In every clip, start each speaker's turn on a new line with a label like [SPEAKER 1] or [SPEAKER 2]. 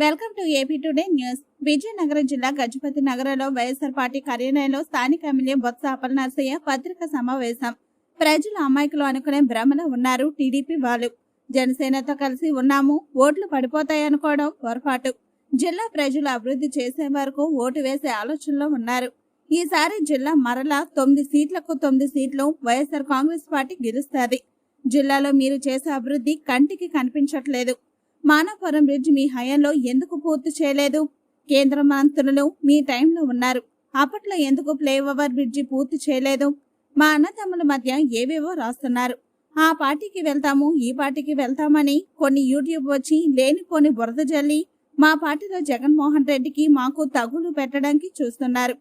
[SPEAKER 1] Welcome to AP today news. Vizianagaram జిల్లా గజపతి నగరంలో YSR party కార్యాలయంలో స్థానిక ఎమ్మెల్యే బొత్స అప్పలనరసయ్య పత్రికా సమావేశం. ప్రజలు అమాయకులు అనుకునే భ్రమలో ఉన్నారు టీడీపీ వాళ్ళు. జనసేనతో కలిసి ఉన్నాము ఓట్లు పడిపోతాయనుకోవడం పొరపాటు. జిల్లా ప్రజలు అభివృద్ధి చేసే వరకు ఓటు వేసే ఆలోచనలో ఉన్నారు. ఈసారి జిల్లా మరలా తొమ్మిది సీట్లకు తొమ్మిది సీట్లు వైఎస్ఆర్ కాంగ్రెస్ పార్టీ గెలుస్తుంది. జిల్లాలో మీరు చేసే అభివృద్ధి కంటికి కనిపించట్లేదు. మానవపురం బ్రిడ్జ్ మీ హయాంలో ఎందుకు పూర్తి చేయలేదు? కేంద్ర మంత్రులు మీ టైంలో ఉన్నారు. అప్పట్లో ఎందుకు ఫ్లైఓవర్ బ్రిడ్జి పూర్తి చేయలేదు? మా అన్నతమ్ముల మధ్య ఏవేవో రాస్తున్నారు. ఆ పార్టీకి వెళ్తాము ఈ పార్టీకి వెళ్తామని కొన్ని యూట్యూబ్ వచ్చి లేనిపోని బురద జల్లి మా పార్టీలో జగన్మోహన్ రెడ్డికి మాకు తగులు పెట్టడానికి చూస్తున్నారు.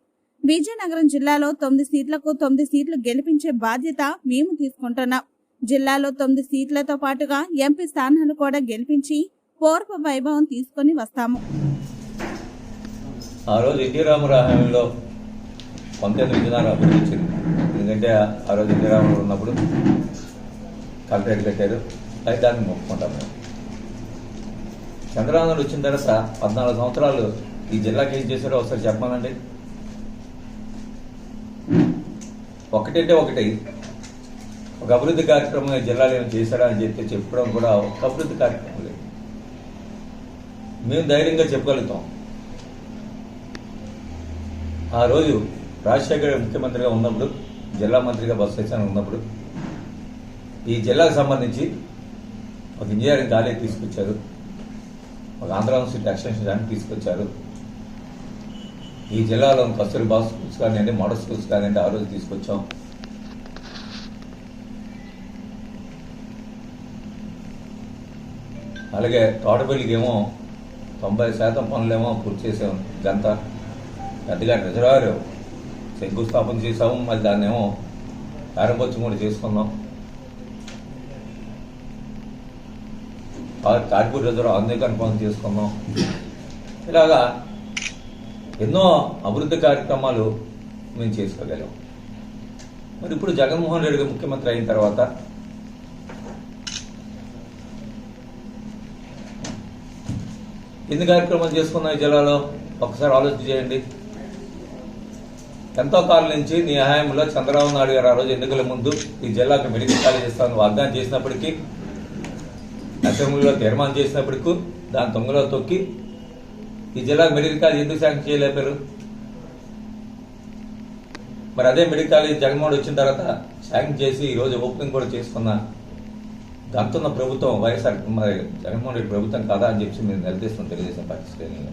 [SPEAKER 1] విజయనగరం జిల్లాలో తొమ్మిది సీట్లకు తొమ్మిది సీట్లు గెలిపించే బాధ్యత మేము తీసుకుంటున్నాం. జిల్లాలో తొమ్మిది సీట్లతో పాటుగా ఎంపీ స్థానాలు కూడా గెలిపించి పూర్వ వైభవం తీసుకొని వస్తాము.
[SPEAKER 2] ఆ రోజు ఎన్టీ రామారావు హామీలో పంతొమ్మిది విజయనగరం అభివృద్ధి వచ్చింది ఎందుకంటే ఆ రోజు ఎన్టీ రామారావు ఉన్నప్పుడు కలెక్టరేట్ కట్టారు. అది దాన్ని మొక్కుకుంటాం మేము. చంద్రబాబు వచ్చిన తర్వాత పద్నాలుగు సంవత్సరాలు ఈ జిల్లాకి ఏం చేశారో ఒకసారి చెప్పాలండి ఒకటంటే ఒకటి. ఒక అభివృద్ధి కార్యక్రమం జిల్లాలో ఏమైనా చేశారా అని చెప్పి చెప్పడం కూడా ఒక అభివృద్ధి కార్యక్రమం లేదు. మేము ధైర్యంగా చెప్పగలుగుతాం. ఆ రోజు రాజశేఖర్ ముఖ్యమంత్రిగా ఉన్నప్పుడు జిల్లా మంత్రిగా బస్ సత్యనారాయణ ఉన్నప్పుడు ఈ జిల్లాకు సంబంధించి ఒక ఇంజనీరింగ్ కాలేజ్ తీసుకొచ్చారు. ఒక ఆంధ్ర యూనివర్సిటీ ఎక్స్టెన్షన్ దానికి తీసుకొచ్చారు. ఈ జిల్లాలో కస్తూరిబా స్కూల్స్ కానివ్వండి మోడల్ స్కూల్స్ కానివ్వండి ఆ రోజు తీసుకొచ్చాం. అలాగే తోటపల్లికి ఏమో తొంభై శాతం పనులేమో పూర్తి చేసాం ఇదంతా. పెద్దగా రిజర్వాయర్ శంకుస్థాపన చేసాము మళ్ళీ దాన్ని ఏమో ప్రారంభోత్సవం కూడా చేసుకున్నాం. కా- కార్పూర్ రిజర్వ్ ఆధునీకరణ పనులు చేసుకున్నాం. ఇలాగా ఎన్నో అభివృద్ధి కార్యక్రమాలు మేము చేసుకోగలం మరి ఇప్పుడు జగన్మోహన్ రెడ్డి ముఖ్యమంత్రి అయిన తర్వాత ఎన్ని కార్యక్రమాలు చేసుకున్నావు ఈ జిల్లాలో ఒకసారి ఆలోచన చేయండి. ఎంతో కాలం నుంచి నీ హయాంలో చంద్రబాబు నాయుడు గారు ఆ రోజు ఎన్నికల ముందు ఈ జిల్లాకు మెడికల్ కాలేజ్ ఇస్తామని వాగ్దానం చేసినప్పటికీ అసెంబ్లీలో తీర్మానం చేసినప్పటికీ దాని తొంగలో తొక్కి ఈ జిల్లాకు మెడికల్ కాలేజ్ ఎందుకు శాంక్షన్ చేయలేపారు? మరి అదే మెడికల్ కాలేజ్ జగన్మోహన్ వచ్చిన తర్వాత శాంక్షన్ చేసి ఈ రోజు ఓపెనింగ్ కూడా చేసుకున్నాను గంతున్న ప్రభుత్వం వైఎస్ఆర్ మరి జగన్మోహన్ రెడ్డి ప్రభుత్వం కాదా అని చెప్పి మేము నిలదీస్తున్నాం తెలుగుదేశం పార్టీ శ్రేణులు.